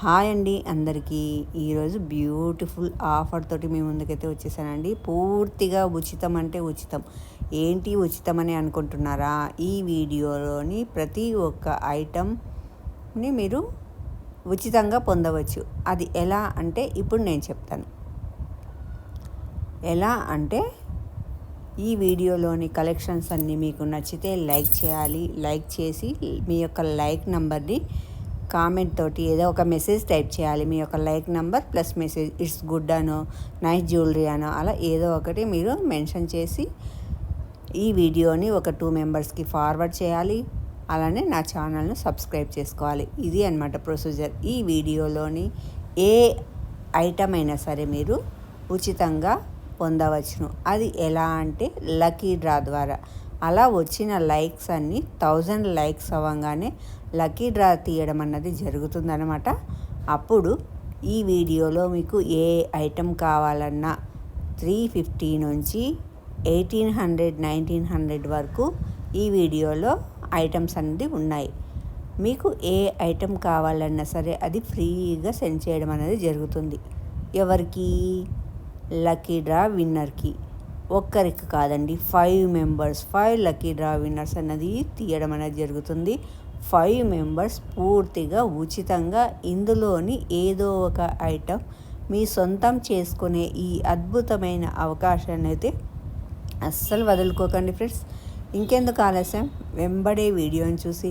Hi అండి అందరికీ. ఈరోజు బ్యూటిఫుల్ ఆఫర్ తోటి మీ ముందుకైతే వచ్చేసానండి. పూర్తిగా ఉచితం అంటే ఉచితం. ఏంటి ఉచితం అని అనుకుంటున్నారా? ఈ వీడియోలోని ప్రతి ఒక్క ఐటమ్ని మీరు ఉచితంగా పొందవచ్చు. అది ఎలా అంటే ఇప్పుడు నేను చెప్తాను. ఎలా అంటే ఈ వీడియోలోని కలెక్షన్స్ అన్నీ మీకు నచ్చితే లైక్ చేయాలి. లైక్ చేసి మీ యొక్క లైక్ నెంబర్ని కామెంట్ తోటి ఏదో ఒక మెసేజ్ టైప్ చేయాలి. మీ యొక్క like number plus message it's good అనో నైస్ జ్యువెలరీ అనో అలా ఏదో ఒకటి మీరు మెన్షన్ చేసి ఈ వీడియోని ఒక టూ మెంబర్స్కి ఫార్వర్డ్ చేయాలి. అలానే నా ఛానల్ను సబ్స్క్రైబ్ చేసుకోవాలి. ఇది అనమాట ప్రొసీజర్. ఈ వీడియోలోని ఏ ఐటమ్ అయినా సరే మీరు ఉచితంగా పొందవచ్చును. అది ఎలా అంటే లక్కీ డ్రా ద్వారా. అలా వచ్చిన లైక్స్ అన్నీ థౌజండ్ లైక్స్ అవ్వగానే లక్కీ డ్రా తీయడం అన్నది జరుగుతుందనమాట అప్పుడు ఈ వీడియోలో మీకు ఏ ఐటెం కావాలన్నా త్రీ ఫిఫ్టీ నుంచి ఎయిటీన్ హండ్రెడ్ నైన్టీన్ హండ్రెడ్ వరకు ఈ వీడియోలో ఐటమ్స్ అనేది ఉన్నాయి. మీకు ఏ ఐటెం కావాలన్నా సరే అది ఫ్రీగా సెండ్ చేయడం అనేది జరుగుతుంది. ఎవరికి? లక్కీ డ్రా విన్నర్కి. ఒక్కరికి కాదండి five members five lucky draw winners అన్నది తీయడం అనేది జరుగుతుంది. ఫైవ్ మెంబర్స్ పూర్తిగా ఉచితంగా ఇందులోని ఏదో ఒక ఐటమ్ మీ సొంతం చేసుకునే ఈ అద్భుతమైన అవకాశాన్ని అయితే అస్సలు వదులుకోకండి ఫ్రెండ్స్ ఇంకెందుకు ఆలస్యం? వెంబడే వీడియోని చూసి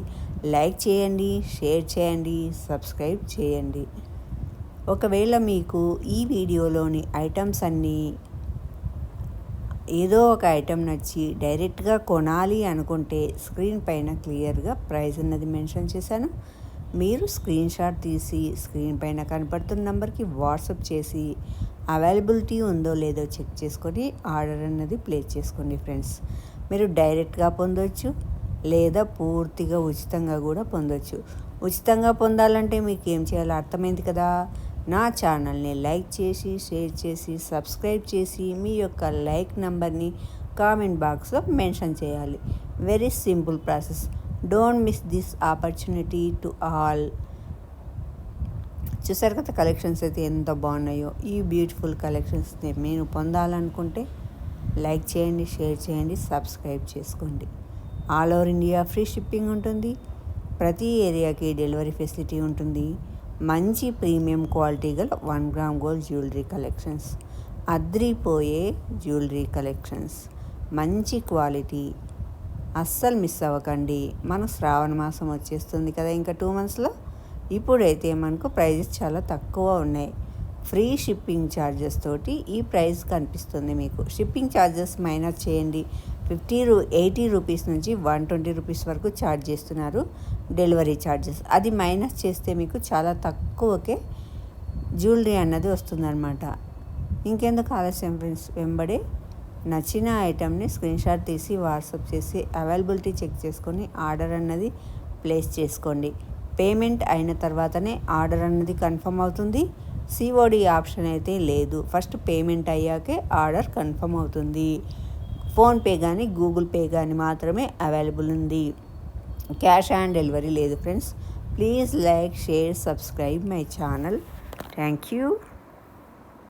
లైక్ చేయండి షేర్ చేయండి సబ్స్క్రైబ్ చేయండి. ఒకవేళ మీకు ఈ వీడియోలోని ఐటమ్స్ అన్నీ ఏదో ఒక ఐటెం నచ్చి డైరెక్ట్గా కొనాలి అనుకుంటే స్క్రీన్ పైన క్లియర్గా ప్రైస్ అన్నది మెన్షన్ చేశాను. మీరు స్క్రీన్ షాట్ తీసి స్క్రీన్ పైన కనపడుతున్న నెంబర్కి వాట్సప్ చేసి అవైలబిలిటీ ఉందో లేదో చెక్ చేసుకొని ఆర్డర్ అన్నది ప్లేస్ చేసుకోండి ఫ్రెండ్స్. మీరు డైరెక్ట్గా పొందవచ్చు లేదా పూర్తిగా ఉచితంగా కూడా పొందవచ్చు ఉచితంగా పొందాలంటే మీకు ఏం చేయాలో అర్థమైంది కదా? నా ఛానల్ని లైక్ చేసి షేర్ చేసి సబ్స్క్రైబ్ చేసి మీ యొక్క లైక్ నెంబర్ని కామెంట్ బాక్స్లో మెన్షన్ చేయాలి. Very simple process don't miss this opportunity to all చూసారు కదా కలెక్షన్స్ అయితే ఎంత బాగున్నాయో? ఈ బ్యూటిఫుల్ కలెక్షన్స్ని నేను పొందాలనుకుంటే లైక్ చేయండి షేర్ చేయండి సబ్స్క్రైబ్ చేసుకోండి. All over India free shipping ఉంటుంది. ప్రతి ఏరియాకి డెలివరీ ఫెసిలిటీ ఉంటుంది. మంచి ప్రీమియం క్వాలిటీ గల one gram gold jewellery collections. అద్రిపోయే jewellery collections. మంచి క్వాలిటీ. అస్సలు మిస్ అవ్వకండి. మన శ్రావణ మాసం వచ్చేస్తుంది కదా ఇంకా టూ మంత్స్లో. ఇప్పుడైతే మనకు ప్రైజెస్ చాలా తక్కువ ఉన్నాయి. ఫ్రీ షిప్పింగ్ ఛార్జెస్ తోటి ఈ ప్రైస్ కనిపిస్తుంది మీకు. షిప్పింగ్ ఛార్జెస్ మైనస్ చేయండి. ఫిఫ్టీ రూ ఎయిటీ రూపీస్ నుంచి వన్ ట్వంటీ రూపీస్ వరకు ఛార్జ్ చేస్తున్నారు డెలివరీ ఛార్జెస్. అది మైనస్ చేస్తే మీకు చాలా తక్కువకే జ్యువెలరీ అన్నది వస్తుందన్నమాట. ఇంకెందుకు ఆలస్యం ఫ్రెండ్స్ నచ్చిన ఐటెంని స్క్రీన్షాట్ తీసి వాట్సాప్ చేసి అవైలబిలిటీ చెక్ చేసుకొని ఆర్డర్ అన్నది ప్లేస్ చేసుకోండి. పేమెంట్ అయిన తర్వాతనే ఆర్డర్ అన్నది కన్ఫర్మ్ అవుతుంది. సిఓడి ఆప్షన్ అయితే లేదు. ఫస్ట్ పేమెంట్ అయ్యాకే ఆర్డర్ కన్ఫర్మ్ అవుతుంది. ఫోన్పే కానీ గూగుల్ పే కానీ మాత్రమే అవైలబుల్ ఉంది. క్యాష్ ఆన్ డెలివరీ లేదు friends. Please like share subscribe my channel. Thank you.